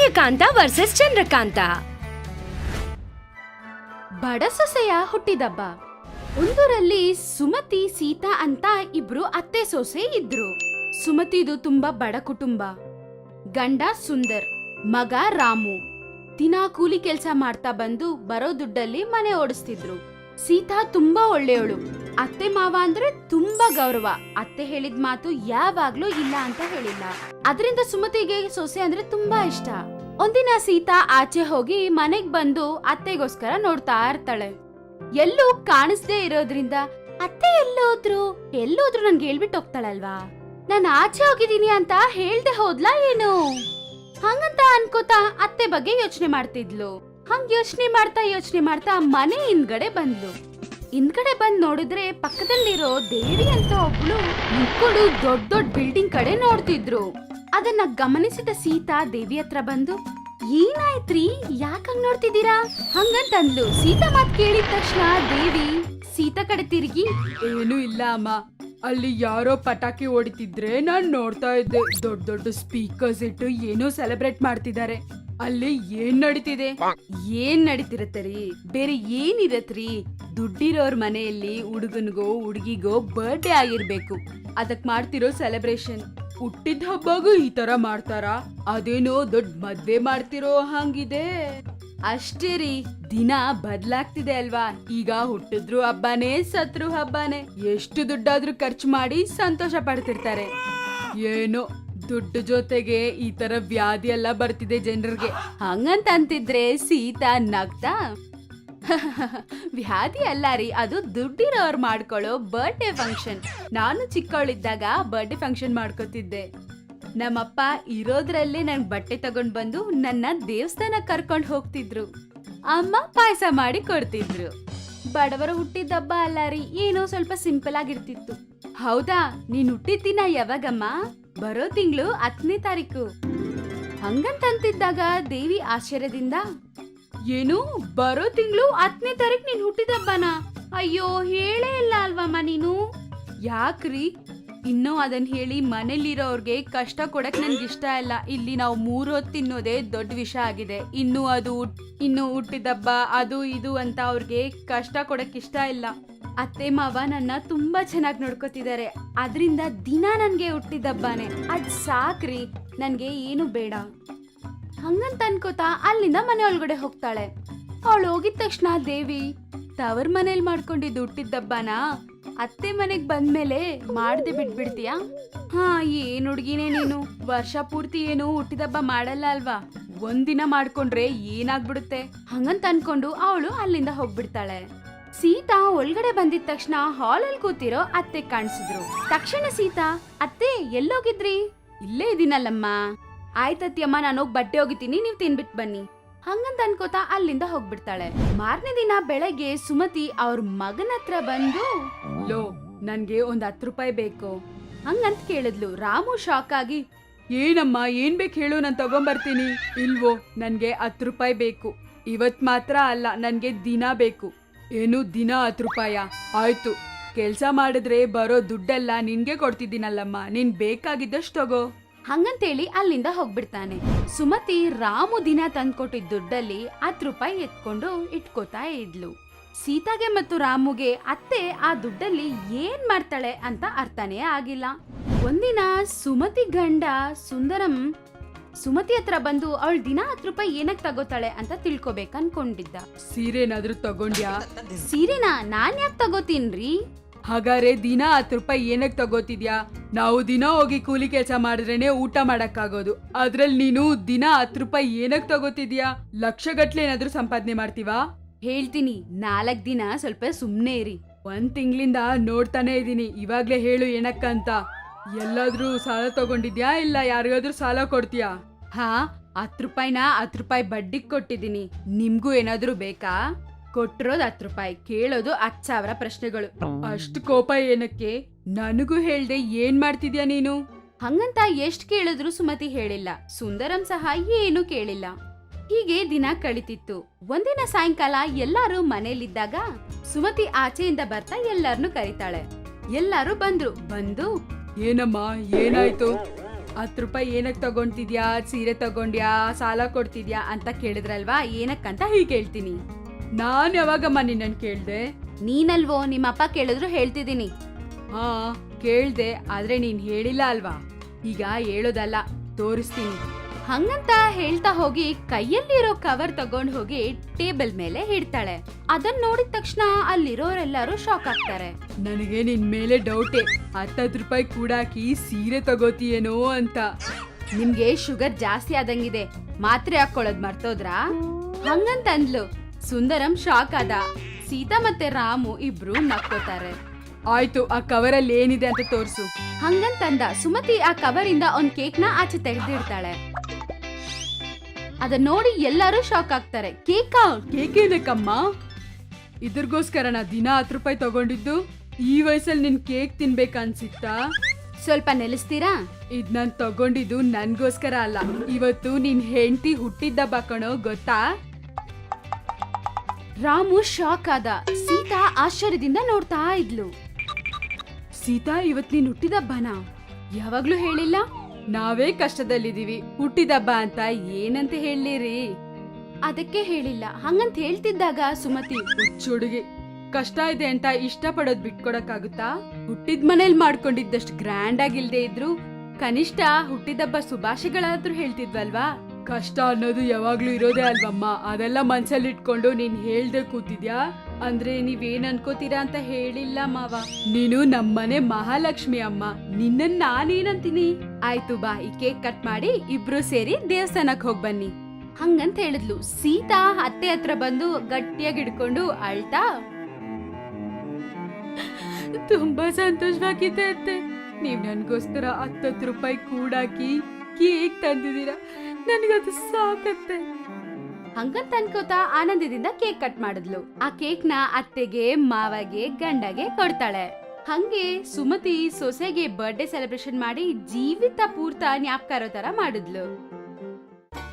Suryakanta versus Chandrakanta. ಬಡ ಸೊಸೆಯ ಹುಟ್ಟಿದಬ್ಬ. ಒಂದೂರಲ್ಲಿ ಸುಮತಿ, ಸೀತಾ ಅಂತ ಇಬ್ರು ಅತ್ತೆ ಸೊಸೆ ಇದ್ರು. ಸುಮತಿದು ತುಂಬಾ ಬಡ ಕುಟುಂಬ. ಗಂಡ ಸುಂದರ್, ಮಗ ರಾಮು. ದಿನಾ ಕೂಲಿ ಕೆಲ್ಸ ಮಾಡ್ತಾ ಬಂದು ಬರೋ ದುಡ್ಡಲ್ಲಿ ಮನೆ ಓಡಿಸ್ತಿದ್ರು. ಸೀತಾ ತುಂಬಾ ಒಳ್ಳೆಯವಳು ಅತ್ತೆ ಮಾವ ಅಂದ್ರೆ ತುಂಬಾ ಗೌರವ. ಅತ್ತೆ ಹೇಳಿದ ಮಾತು ಯಾವಾಗ್ಲೂ ಇಲ್ಲ ಅಂತ ಹೇಳಿಲ್ಲ. ಅದರಿಂದ ಸುಮತಿಗೆ ಸೊಸೆ ಅಂದ್ರೆ ತುಂಬಾ ಇಷ್ಟ. ಒಂದಿನ ಸೀತಾ ಆಚೆ ಹೋಗಿ ಮನೆಗ್ ಬಂದು ಅತ್ತೆಗೋಸ್ಕರ ನೋಡ್ತಾ ಇರ್ತಾಳೆ. ಎಲ್ಲೂ ಕಾಣಿಸ್ದೇ ಇರೋದ್ರಿಂದ, ಅತ್ತೆ ಎಲ್ಲೋದ್ರು? ಎಲ್ಲೋದ್ರು ನನ್ಗೆ ಹೇಳ್ಬಿಟ್ಟು ಹೋಗ್ತಾಳಲ್ವಾ? ನಾನು ಆಚೆ ಹೋಗಿದೀನಿ ಅಂತ ಹೇಳ್ದೆ ಹೋದ್ಲಾ ಏನು? ಹಂಗಂತ ಅನ್ಕೋತಾ ಅತ್ತೆ ಬಗ್ಗೆ ಯೋಚನೆ ಮಾಡ್ತಿದ್ಲು. ಹಂಗ್ ಯೋಚನೆ ಮಾಡ್ತಾ ಯೋಚನೆ ಮಾಡ್ತಾ ಮನೆ ಹಿಂದ್ಗಡೆ ಬಂದ್ಲು. ಹಿಂದ್ಗಡೆ ಬಂದ್ ನೋಡಿದ್ರೆ ಪಕ್ಕದಲ್ಲಿರೋ ದೇವಿ ಅಂತ ಒಬ್ಳು ಮಕ್ಕಳು ದೊಡ್ಡ ದೊಡ್ಡ ಬಿಲ್ಡಿಂಗ್ ಕಡೆ ನೋಡ್ತಿದ್ರು. ಅದನ್ನ ಗಮನಿಸಿದ ಸೀತಾ ದೇವಿ ಹತ್ರ ಬಂದು, ಏನಾಯ್ತ್ರಿ? ಯಾಕಂಗ್ ನೋಡ್ತಿದ್ದೀರಾ? ಹಂಗಂತಂದ್ಲು. ಸೀತಾ ಮಾತ್ ಕೇಳಿದ ತಕ್ಷಣ ದೇವಿ, ಸೀತಾ ಕಡೆ ತಿರುಗಿ? ಏನು ಇಲ್ಲ, ಅಮ್ಮ. ಅಲ್ಲಿ ಯಾರೋ ಪಟಾಕಿ ಹೊಡಿತಿದ್ರೆ ನಾನ್ ನೋಡ್ತಾ ಇದ್ದೆ. ದೊಡ್ಡ ದೊಡ್ಡ ಸ್ಪೀಕರ್ಸ್ ಇಟ್ಟು ಏನೋ ಸೆಲೆಬ್ರೇಟ್ ಮಾಡ್ತಿದ್ದಾರೆ. ಅಲ್ಲಿ ಏನ್ ನಡೀತಿದೆ? ಏನ್ ನಡೀತಿರತ್ತರಿ? ಬೇರೆ ಏನಿರತ್ರಿ? ದುಡ್ಡಿರೋರ್ ಮನೆಯಲ್ಲಿ ಹುಡುಗನ್ಗೋ, ಹುಡುಗಿಗೋ ಬರ್ಡೇ ಆಗಿರ್ಬೇಕು. ಅದಕ್ ಮಾಡ್ತಿರೋ ಸೆಲೆಬ್ರೇಷನ್ ಹುಟ್ಟಿದ ಹಬ್ಬಗೂ ಈ ತರ ಮಾಡ್ತಾರಾ? ಅದೇನೋ ದೊಡ್ಡ ಮದ್ವೆ ಮಾಡ್ತಿರೋ ಹಂಗಿದೆ. ಅಷ್ಟೇ ರೀ, ದಿನ ಬದ್ಲಾಗ್ತಿದೆ ಅಲ್ವಾ? ಈಗ ಹುಟ್ಟಿದ್ರು ಹಬ್ಬನೇ, ಸತ್ರು ಹಬ್ಬನೇ. ಎಷ್ಟು ದುಡ್ಡಾದ್ರೂ ಖರ್ಚು ಮಾಡಿ ಸಂತೋಷ ಪಡ್ತಿರ್ತಾರೆ. ಏನೋ ದುಡ್ಡು ಜೊತೆಗೆ ಈ ತರ ವ್ಯಾಧಿ ಎಲ್ಲ ಬರ್ತಿದೆ ಜನರಿಗೆ. ಹಂಗಂತ ಅಂತಿದ್ರೆ ಸೀತಾ ನಗ್ತಾ? ವ್ಯಾಧಿ ಅಲ್ಲ ರೀ, ಅದು ದುಡ್ಡಿರೋರ್ ಮಾಡ್ಕೊಳ್ಳೋ ಬರ್ಡೇ ಫಂಕ್ಷನ್ ನಾನು ಚಿಕ್ಕವಳಿದ್ದಾಗ ಬರ್ಡೇ ಫಂಕ್ಷನ್ ಮಾಡ್ಕೋತಿದ್ದೆ. ನಮ್ಮಪ್ಪ ಇರೋದ್ರಲ್ಲೇ ನನ್ ಬಟ್ಟೆ ತಗೊಂಡ್ ಬಂದು ನನ್ನ ದೇವಸ್ಥಾನ ಕರ್ಕೊಂಡು ಹೋಗ್ತಿದ್ರು. ಅಮ್ಮ ಪಾಯಸ ಮಾಡಿ ಕೊಡ್ತಿದ್ರು. ಬಡವರು ಹುಟ್ಟಿದಬ್ಬ ಅಲ್ಲ ರೀ, ಏನೋ ಸ್ವಲ್ಪ ಸಿಂಪಲ್ ಆಗಿರ್ತಿತ್ತು. ಹೌದಾ, ನೀನ್ ಹುಟ್ಟಿದ್ದಿನ ಯಾವಾಗಮ್ಮ? ಬರೋ ತಿಂಗಳು ಹತ್ತನೇ ತಾರೀಕು. ಹಂಗಂತಂತಿದ್ದಾಗ ದೇವಿ ಆಶ್ಚರ್ಯದಿಂದ, ಏನು, ಬರೋ ತಿಂಗಳು ಹತ್ತನೇ ತಾರೀಕು ನೀನ್ ಹುಟ್ಟಿದಬ್ಬನ ಅಯ್ಯೋ, ಹೇಳೇ ಇಲ್ಲ ಅಲ್ವಮ್ಮ ನೀನು? ಯಾಕ್ರಿ? ಇನ್ನೂ ಅದನ್ನ ಹೇಳಿ ಮನೇಲಿರೋರ್ಗೆ ಕಷ್ಟ ಕೊಡಕ್ ನನ್ಗೆ ಇಷ್ಟ ಇಲ್ಲ. ಇಲ್ಲಿ ನಾವು ಮೂರು ಹೊತ್ತು ತಿನ್ನೋದೇ ದೊಡ್ಡ ವಿಷಯ ಆಗಿದೆ. ಇನ್ನು ಅದು ಇನ್ನು ಹುಟ್ಟಿದಬ್ಬ ಅದು ಇದು ಅಂತ ಅವ್ರಿಗೆ ಕಷ್ಟ ಕೊಡಕ್ ಇಷ್ಟ ಇಲ್ಲ. ಅತ್ತೆ ಮಾವ ನನ್ನ ತುಂಬಾ ಚೆನ್ನಾಗಿ ನೋಡ್ಕೋತಿದ್ದಾರೆ. ಅದರಿಂದ ದಿನ ನನ್ಗೆ ಹುಟ್ಟಿದಬ್ಬಾನೆ ಅದ್ ಸಾಕ್ರಿ, ನನಗೆ ಏನು ಬೇಡ. ಹಂಗಂತ ಅನ್ಕೋತಾ ಅಲ್ಲಿಂದ ಮನೆ ಒಳಗಡೆ ಹೋಗ್ತಾಳೆ. ಅವಳು ಹೋಗಿದ ತಕ್ಷಣ ದೇವಿ, ತವರ್ ಮನೇಲಿ ಮಾಡ್ಕೊಂಡಿದ್ದು ಹುಟ್ಟಿದ್ದಬ್ಬನ ಅತ್ತೆ ಮನೆಗೆ ಬಂದ್ಮೇಲೆ ಮಾಡ್ದೆ ಬಿಟ್ಬಿಡ್ತೀಯಾ? ಹಾ, ಏನ್ ಹುಡ್ಗಿನೇ ನೀನು? ವರ್ಷ ಪೂರ್ತಿ ಏನು ಹುಟ್ಟಿದಬ್ಬ ಮಾಡಲ್ಲ ಅಲ್ವಾ? ಒಂದಿನ ಮಾಡ್ಕೊಂಡ್ರೆ ಏನಾಗ್ಬಿಡುತ್ತೆ? ಹಂಗಂತ ಅನ್ಕೊಂಡು ಅವಳು ಅಲ್ಲಿಂದ ಹೋಗ್ಬಿಡ್ತಾಳೆ. ಸೀತಾ ಒಳಗಡೆ ಬಂದಿದ ತಕ್ಷಣ ಹಾಲಲ್ಲಿ ಕೂತಿರೋ ಅತ್ತೆ ಕಾಣಿಸಿದ್ರು. ತಕ್ಷಣ ಸೀತಾ, ಅತ್ತೆ, ಎಲ್ಲೋಗಿದ್ರಿ? ಇಲ್ಲೇ ಇದೀನಲ್ಲಮ್ಮ. ಆಯ್ತತ್ಯಮ್ಮ ಹೋಗಿ ಬಟ್ಟೆ ಹೋಗಿತೀನಿ ನೀವ್ ತಿನ್ಬಿಟ್ ಬನ್ನಿ. ಹಂಗಂತ ಅನ್ಕೋತಾ ಅಲ್ಲಿಂದ ಹೋಗ್ಬಿಡ್ತಾಳೆ. ಮಾರನೇ ದಿನ ಬೆಳಗ್ಗೆ ಸುಮತಿ ಅವ್ರ ಮಗನ ಹತ್ರ ಬಂದು, ಲೋ, ನನ್ಗೆ ಒಂದ್ ಹತ್ತು ರೂಪಾಯಿ ಬೇಕು. ಹಂಗಂತ ಕೇಳಿದ್ಲು. ರಾಮು ಶಾಕ್ ಆಗಿ, ಏನಮ್ಮ, ಏನ್ ಬೇಕು ಹೇಳು, ನಾನು ತಗೊಂಬರ್ತೀನಿ. ಇಲ್ವೋ, ನನ್ಗೆ ಹತ್ತು ರೂಪಾಯಿ ಬೇಕು. ಇವತ್ ಮಾತ್ರ ಅಲ್ಲ, ನನ್ಗೆ ದಿನ ಬೇಕು. ಏನು ದಿನ ಹತ್ತು ರೂಪಾಯ ಆಯ್ತು. ಕೆಲ್ಸ ಮಾಡಿದ್ರೆ ಬರೋ ದುಡ್ಡೆಲ್ಲ ನಿನ್ಗೆ ಕೊಡ್ತಿದ್ದೀನಲ್ಲಮ್ಮ. ನೀನ್ ಬೇಕಾಗಿದ್ದಷ್ಟು ತಗೋ. ಹಂಗಂತೇಳಿ ಅಲ್ಲಿಂದ ಹೋಗ್ಬಿಡ್ತಾನೆ. ಸುಮತಿ ರಾಮು ದಿನ ತಂದ್ಕೊಟ್ಟಿದ್ದ ದುಡ್ಡಲ್ಲಿ ಹತ್ತು ರೂಪಾಯಿ ಎತ್ಕೊಂಡು ಇಟ್ಕೋತಾ ಇದ್ಲು. ಸೀತಾಗೆ ಮತ್ತು ರಾಮುಗೆ ಅತ್ತೆ ಆ ದುಡ್ಡಲ್ಲಿ ಏನ್ ಮಾಡ್ತಾಳೆ ಅಂತ ಅರ್ಥನೇ ಆಗಿಲ್ಲ. ಒಂದಿನ ಸುಮತಿ ಗಂಡ ಸುಂದರಂ ಸುಮತಿ ಹತ್ರ ಬಂದು ಅವಳು ದಿನ ಹತ್ತು ರೂಪಾಯಿ ಏನಕ್ ತಗೋತಾಳೆ ಅಂತ ತಿಳ್ಕೊಬೇಕು ಅನ್ಕೊಂಡಿದ್ದ. ಸೀರೆನಾದ್ರೂ ತಗೊಂಡ್ಯಾ? ಸೀರೆನ? ನಾನ್ ಯಾಕೆ ತಗೋತೀನ್ರಿ? ಹಾಗಾದ್ರೆ ದಿನ ಹತ್ತು ರೂಪಾಯಿ ಏನಕ್ ತಗೋತಿದ್ಯಾ? ನಾವು ದಿನ ಹೋಗಿ ಕೂಲಿ ಕೆಲಸ ಮಾಡಿದ್ರೇನೆ ಊಟ ಮಾಡಕ್ಕಾಗೋದು. ಅದ್ರಲ್ಲಿ ನೀನು ದಿನ ಹತ್ತು ರೂಪಾಯಿ ಏನಕ್ ತಗೋತಿದ್ಯಾ? ಲಕ್ಷಗಟ್ಲೆ ಏನಾದ್ರೂ ಸಂಪಾದನೆ ಮಾಡ್ತೀವಾ? ಹೇಳ್ತೀನಿ ನಾಲ್ಕ್ ದಿನ ಸ್ವಲ್ಪ ಸುಮ್ನೆ ಇರಿ. ಒಂದ್ ತಿಂಗಳಿಂದ ನೋಡ್ತಾನೆ ಇದೀನಿ ಇವಾಗ್ಲೇ ಹೇಳು ಏನಕ್ಕಂತ. ಎಲ್ಲಾದ್ರೂ ಸಾಲ ತಗೊಂಡಿದ್ಯಾ ಇಲ್ಲ ಯಾರಿಗಾದ್ರೂ ಸಾಲ ಕೊಡ್ತೀಯಾ? ಹಾ ಹತ್ತು ರೂಪಾಯಿನ ಹತ್ತು ರೂಪಾಯಿ ಬಡ್ಡಿಗೆ ಕೊಟ್ಟಿದ್ದೀನಿ ನಿಮ್ಗೂ ಏನಾದ್ರೂ ಬೇಕಾ? ಕೊಟ್ಟಿರೋದು ಹತ್ತು ರೂಪಾಯಿ, ಕೇಳೋದು ಹತ್ತು ಸಾವಿರ ಪ್ರಶ್ನೆಗಳು. ಅಷ್ಟು ಕೋಪ ಏನಕ್ಕೆ? ನನಗೂ ಹೇಳ್ದೆ ಏನ್ ಮಾಡ್ತಿದ್ಯಾ ನೀನು? ಹಂಗಂತ ಎಷ್ಟ್ ಕೇಳಿದ್ರು ಸುಮತಿ ಹೇಳಿಲ್ಲ. ಸುಂದರಂ ಸಹ ಏನು ಕೇಳಿಲ್ಲ. ಹೀಗೆ ದಿನ ಕಳಿತಿತ್ತು. ಒಂದಿನ ಸಾಯಂಕಾಲ ಎಲ್ಲಾರು ಮನೇಲಿದ್ದಾಗ ಸುಮತಿ ಆಚೆಯಿಂದ ಬರ್ತಾ ಎಲ್ಲಾರ್ನು ಕರೀತಾಳೆ. ಎಲ್ಲಾರು ಬಂದ್ರು. ಬಂದು, ಏನಮ್ಮ, ಏನಾಯ್ತು? ಹತ್ತು ರೂಪಾಯಿ ಏನಕ್ಕೆ ತಗೊಂತಿದ್ಯಾ? ಸೀರೆ ತಗೊಂಡ್ಯಾ? ಸಾಲ ಕೊಡ್ತಿದ್ಯಾ ಅಂತ ಕೇಳಿದ್ರಲ್ವಾ? ಏನಕ್ಕಂತ ಹೀಗೆ ಹೇಳ್ತೀನಿ ನಾನು ಯಾವಾಗಮ್ಮ ನಿನ್ನನ್ನು ಕೇಳ್ದೆ? ನೀನಲ್ವೋ? ನಿಮ್ಮಪ್ಪ ಕೇಳಿದ್ರು ಹೇಳ್ತಿದ್ದೀನಿ. ಹಾ ಕೇಳ್ದೆ ಆದ್ರೆ ನೀನ್ ಹೇಳಿಲ್ಲ ಅಲ್ವಾ? ಈಗ ಹೇಳೋದಲ್ಲ ತೋರಿಸ್ತೀನಿ. ಹಂಗಂತ ಹೇಳ್ತಾ ಹೋಗಿ ಕೈಯಲ್ಲಿರೋ ಕವರ್ ತಗೊಂಡ್ ಹೋಗಿ ಟೇಬಲ್ ಮೇಲೆ ಹಿಡ್ತಾಳೆ ಅದನ್ ನೋಡಿದ ತಕ್ಷಣ ಅಲ್ಲಿರೋರೆಲ್ಲರೂ ಶಾಕ್ ಆಗ್ತಾರೆ. ನನಗೆ ನಿನ್ ಮೇಲೆ ಡೌಟೆ ಹತ್ತತ್ತು ರೂಪಾಯಿ ಕೂಡಾಕಿ ಸೀರೆ ತಗೋತೀಯೇನೋ ಅಂತ. ನಿಮ್ಗೆ ಶುಗರ್ ಜಾಸ್ತಿ ಆದಂಗಿದೆ. ಮಾತ್ರೆ ಹಾಕೊಳ್ಳೋದ್ ಮರ್ತೋದ್ರಾ? ಹಂಗಂತ ಅಂದ್ಲು. ಸುಂದರಂ ಶಾಕ್ ಆದ. ಸೀತಾ ಮತ್ತೆ ರಾಮು ಇಬ್ರು ನಕ್ಕೋತಾರೆ. ಆಯ್ತು ಆ ಕವರ್ ಅಲ್ಲಿ ಏನಿದೆ ಅಂತ ತೋರ್ಸು. ಹಂಗಂತಂದ ಸುಮತಿ ಆ ಕವರ್ ಇಂದ ಒಂದ್ ಕೇಕ್ನ ಆಚೆ ತೆಗೆದಿಡ್ತಾಳೆ. ಅದನ್ನ ನೋಡಿ ಎಲ್ಲರೂ ಶಾಕ್ ಆಗ್ತಾರೆ. ಕೇಕಾ ಕೇಕೇನಕ್ಕಮ್ಮ ಇದ್ರಗೋಸ್ಕರ ನಾ ದಿನ ಹತ್ತು ರೂಪಾಯಿ ತಗೊಂಡಿದ್ದು ಈ ವಯಸ್ಸಲ್ಲಿ ನಿನ್ ಕೇಕ್ ತಿನ್ಬೇಕನ್ಸಿತ್ತಾ ಸ್ವಲ್ಪ ನೆಲೆಸ್ತೀರಾ? ಇದ್ ನಾನ್ ತಗೊಂಡಿದ್ದು ನನ್ಗೋಸ್ಕರ ಅಲ್ಲ. ಇವತ್ತು ನಿನ್ ಹೆಂಡತಿ ಹುಟ್ಟಿದ್ದ ಕಣೋ ಗೊತ್ತಾ? ರಾಮು ಶಾಕ್ ಆದ. ಸೀತಾ ಆಶ್ಚರ್ಯದಿಂದ ನೋಡ್ತಾ ಇದ್ಲು. ಸೀತಾ ಇವತ್ ನೀನ್ ಬನ ಯಾವಾಗ್ಲೂ ಹೇಳಿಲ್ಲ? ನಾವೇ ಕಷ್ಟದಲ್ಲಿದ್ದೀವಿ. ಹುಟ್ಟಿದಬ್ಬ ಅಂತ ಏನಂತ ಹೇಳಿರಿ ಅದಕ್ಕೆ ಹೇಳಿಲ್ಲ. ಹಂಗಂತ ಹೇಳ್ತಿದ್ದಾಗ ಸುಮತಿ ಹುಚ್ಚುಡುಗಿ ಕಷ್ಟ ಇದೆ ಅಂತ ಇಷ್ಟಪಡೋದ್ ಬಿಟ್ಕೊಡಕ್ಕಾಗುತ್ತಾ? ಹುಟ್ಟಿದ ಮನೇಲಿ ಮಾಡ್ಕೊಂಡಿದ್ದಷ್ಟು ಗ್ರ್ಯಾಂಡ್ ಆಗಿಲ್ದೇ ಇದ್ರು ಕನಿಷ್ಠ ಹುಟ್ಟಿದಬ್ಬ ಶುಭಾಶಯಗಳಾದ್ರೂ ಹೇಳ್ತಿದ್ವಲ್ವಾ? ಕಷ್ಟ ಅನ್ನೋದು ಯಾವಾಗ್ಲೂ ಇರೋದೇ ಅಲ್ವಮ್ಮ? ಅದೆಲ್ಲ ಮನ್ಸಲ್ಲಿ ಇಟ್ಕೊಂಡು ನೀನ್ ಹೇಳ್ದೆ ಕೂತಿದ್ಯಾ? ಅಂದ್ರೆ ನೀವೇನ್ ಅನ್ಕೋತೀರಾ ಅಂತ ಹೇಳಿಲ್ಲ ಮಾವ. ನೀನು ನಮ್ಮನೆ ಮಹಾಲಕ್ಷ್ಮಿ ಅಮ್ಮ. ನಿನ್ನ ನಾನೇನಂತೀನಿ? ಆಯ್ತು ಬಾ, ಈ ಕೇಕ್ ಕಟ್ ಮಾಡಿ ಇಬ್ರು ಸೇರಿ ದೇವಸ್ಥಾನಕ್ ಹೋಗ್ ಬನ್ನಿ. ಹಂಗಂತ ಹೇಳಿದ್ಲು. ಸೀತಾ ಅತ್ತೆ ಹತ್ರ ಬಂದು ಗಟ್ಟಿಯಾಗಿ ಹಿಡ್ಕೊಂಡು ಅಳ್ತಾ, ತುಂಬಾ ಸಂತೋಷವಾಗಿದೆ ಅತ್ತೆ. ನೀವ್ ನನ್ಗೋಸ್ಕರ ಹತ್ತತ್ತು ರೂಪಾಯಿ ಕೂಡಾಕಿ ಕೇಕ್ ತಂದಿದ್ದೀರಾ? ನನಗದು ಸಾಕತ್ತೆ. ಹಂಗಂತ ಅನ್ಕೋತಾ ಆನಂದದಿಂದ ಕೇಕ್ ಕಟ್ ಮಾಡಿದ್ಲು. ಆ ಕೇಕ್ನ ಅತ್ತೆಗೆ, ಮಾವಗೆ, ಗಂಡಗೆ ಕೊಡ್ತಾಳೆ. ಹಂಗೆ ಸುಮತಿ ಸೊಸೆಗೆ ಬರ್ಡೇ ಸೆಲೆಬ್ರೇಷನ್ ಮಾಡಿ ಜೀವಿತ ಪೂರ್ತ ಜ್ಞಾಪಕ ಇರೋ ತರ ಮಾಡಿದ್ಲು.